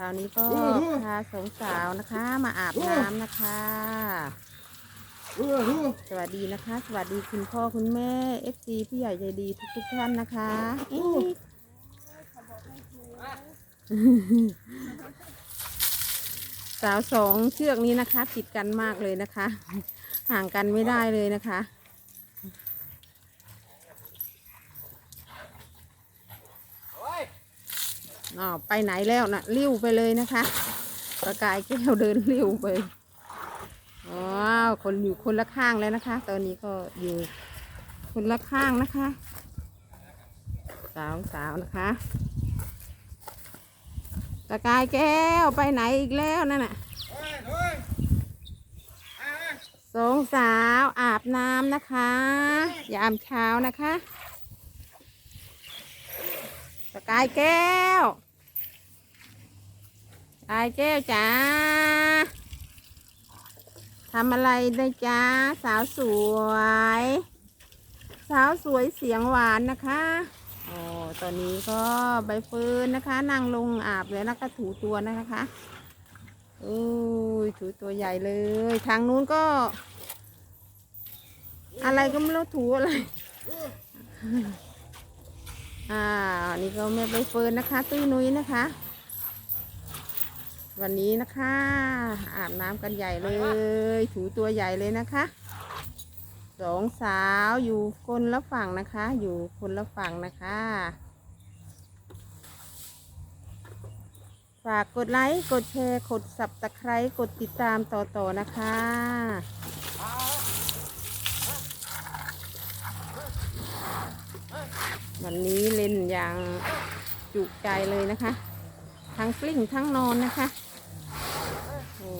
คราวนี้ก็พาสองสาวนะคะ มาอาบน้ำนะคะ สวัสดีนะคะ สวัสดีคุณพ่อคุณแม่ FC พี่ใหญ่ใจดีทุกทุกๆท่านนะคะเอ๊ะสาวสองเชือกนี้นะคะ ติดกันมากเลยนะคะ ห่างกันไม่ได้เลยนะคะ อ๋อไปไหนแล้วนะริ้วไปเลยนะคะประกายแก้วเดินริ้วไปว้าวคนอยู่คนละข้างแล้วนะคะ ตอนนี้ก็อยู่คนละข้างนะคะ สาวสาวนะคะประกายแก้วไปไหนอีกแล้วนั่นน่ะสองสาวอาบน้ำนะคะ ยามเช้านะคะ ประกายแก้วตายแก้วจ๋าทำอะไรได้จ้าสาวสวย สาวสวยเสียงหวานนะคะโอ้ตอนนี้ก็ใบเฟิร์นนะคะนั่งลงอาบแล้วนะคะถูตัวนะคะอุ้ยถูตัวใหญ่เลย ทางนู้นก็ อะไรก็ไม่รู้ถูอะไร อ่านี่ก็แม่ใบเฟิร์นนะคะ ตุ้ยนุ้ยนะคะ วันนี้นะคะ อาบน้ำกันใหญ่เลย ถูตัวใหญ่เลยนะคะสองสาวอยู่คนละฝั่งนะคะ อยู่คนละฝั่งนะคะ ฝากกดไลค์ กดแชร์ กดสับตะไคร้กดติดตามต่อๆนะคะ วันนี้เล่น อย่างจุใจเลยนะคะ ทั้งกลิ้งทั้งนอนนะคะโอ้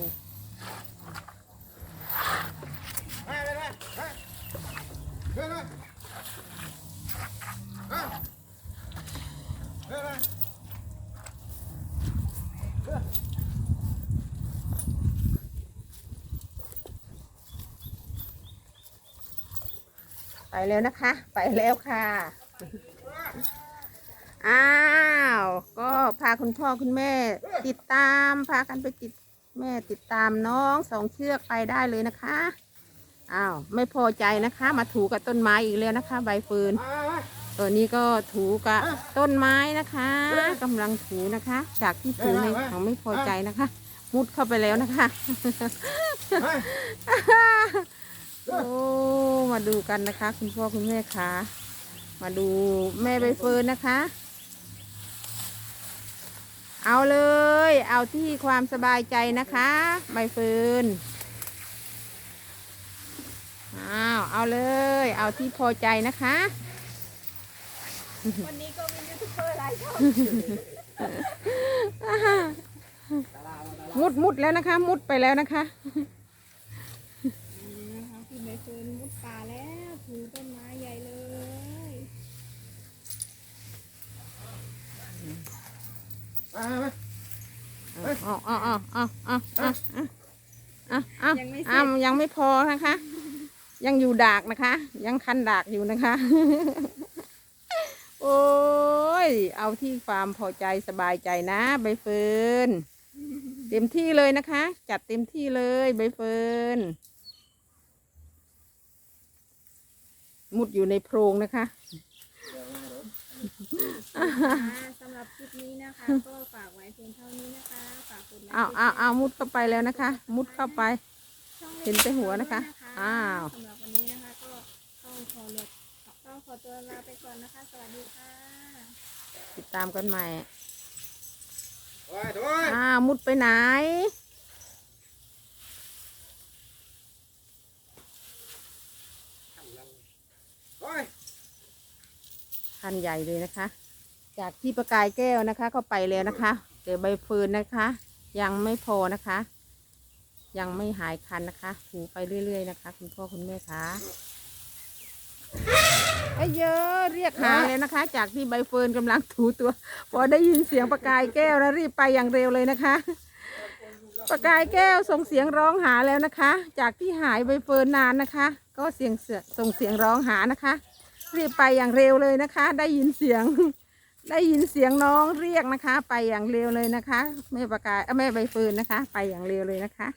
ไปแล้วนะคะ ไปแล้วค่ะ อ้าว ก็พาคุณพ่อคุณแม่ ติดตามพากันไปติดแม่ติดตามน้องสองเชือกไปได้เลยนะคะอ้าวไม่พอใจนะคะ มาถูกับต้นไม้อีกแล้วนะคะ ใบฟืนตัวนี้ก็ถูกับต้นไม้นะคะกำลังถูนะคะ จากที่ถูในเขาไม่พอใจนะคะ มุดเข้าไปแล้วนะคะโอ้มาดูกันนะคะ คุณพ่อคุณแม่คะมาดูแม่ใบเฟิร์นนะคะ เอาเลย เอาที่ความสบายใจนะคะใบเฟิร์นอ้าวเอาเลย เอาที่พอใจนะคะ วันนี้ก็มียูทูบเบอร์หลายช่องมุดมุดแล้วนะคะ มุดไปแล้วนะคะนะคะคุณใบเฟิร์นมุดป่าแล้วถือต้นไม้ใหญ่เลย อ๋ออ๋ออ๋ออ๋ออ๋ออ๋ออ๋ออ๋อยังไม่เสอ้าร็วจยังไม่พอนะคะ ยังอยู่ดากนะคะ ยังคันดากอยู่นะคะ โอ้ย เอาที่ความพอใจสบายใจนะใบเฟิร์นเต็มที่เลยนะคะ จัดเต็มที่เลยใบเฟิร์นมุดอยู่ในโพรงนะคะสำหรับ คลิปนี้นะคะ ก็ฝากไว้เพียงเท่านี้นะคะ ฝากกดไลค์เอาเอาเอามุดเข้าไปแล้วนะคะ มุดเข้าไปช่องเห็นแต่หัวนะคะ อ้าวสำหรับวันนี้นะคะก็ต้องขอเลือกต้องขอตัวลาไปก่อนนะคะ สวัสดีค่ะ ติดตามกันใหม่โอ้ยโถ่ยอ้าวมุดไปไหนโอ้ยคันใหญ่เลยนะคะ จากที่ประกายแก้วนะคะ ก็ไปแล้วนะคะแต่ใบเฟิร์นนะคะ ยังไม่พอนะคะ ยังไม่หายคันนะคะ ถูไปเรื่อยๆนะคะ คุณพ่อคุณแม่คะไอ้เยอะเรียกหาเลยนะคะ จากที่ใบเฟิร์นกำลังถูตัว พอได้ยินเสียงประกายแก้วนะรีบไปอย่างเร็วเลยนะคะ ประกายแก้วส่งเสียงร้องหาแล้วนะคะ จากที่หายใบเฟิร์นนานนะคะ ก็เสียงส่งเสียงร้องหานะคะ รีบไปอย่างเร็วเลยนะคะ ได้ยินเสียง ได้ยินเสียงน้องเรียกนะคะ ไปอย่างเร็วเลยนะคะแม่ประกายแม่ใบเฟินนะคะ ไปอย่างเร็วเลยนะคะ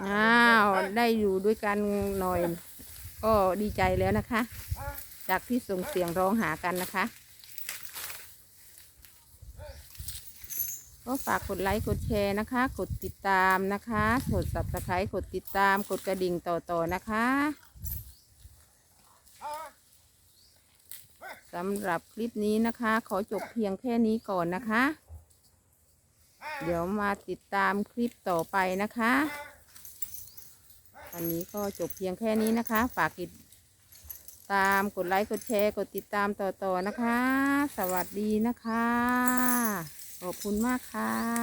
อ้าว ได้อยู่ด้วยกันหน่อย ก็ดีใจแล้วนะคะ จากที่ส่งเสียงร้องหากันนะคะ ก็ฝากกดไลค์กดแชร์นะคะ กดติดตามนะคะกด subscribe กดติดตาม กดกระดิ่งต่อๆนะคะสำหรับคลิปนี้นะคะ ขอจบเพียงแค่นี้ก่อนนะคะ เดี๋ยวมาติดตามคลิปต่อไปนะคะ วันนี้ก็จบเพียงแค่นี้นะคะ ฝากติด ตามกดไลค์กดแชร์กดติดตามต่อๆนะคะ สวัสดีนะคะ ขอบคุณมากค่ะ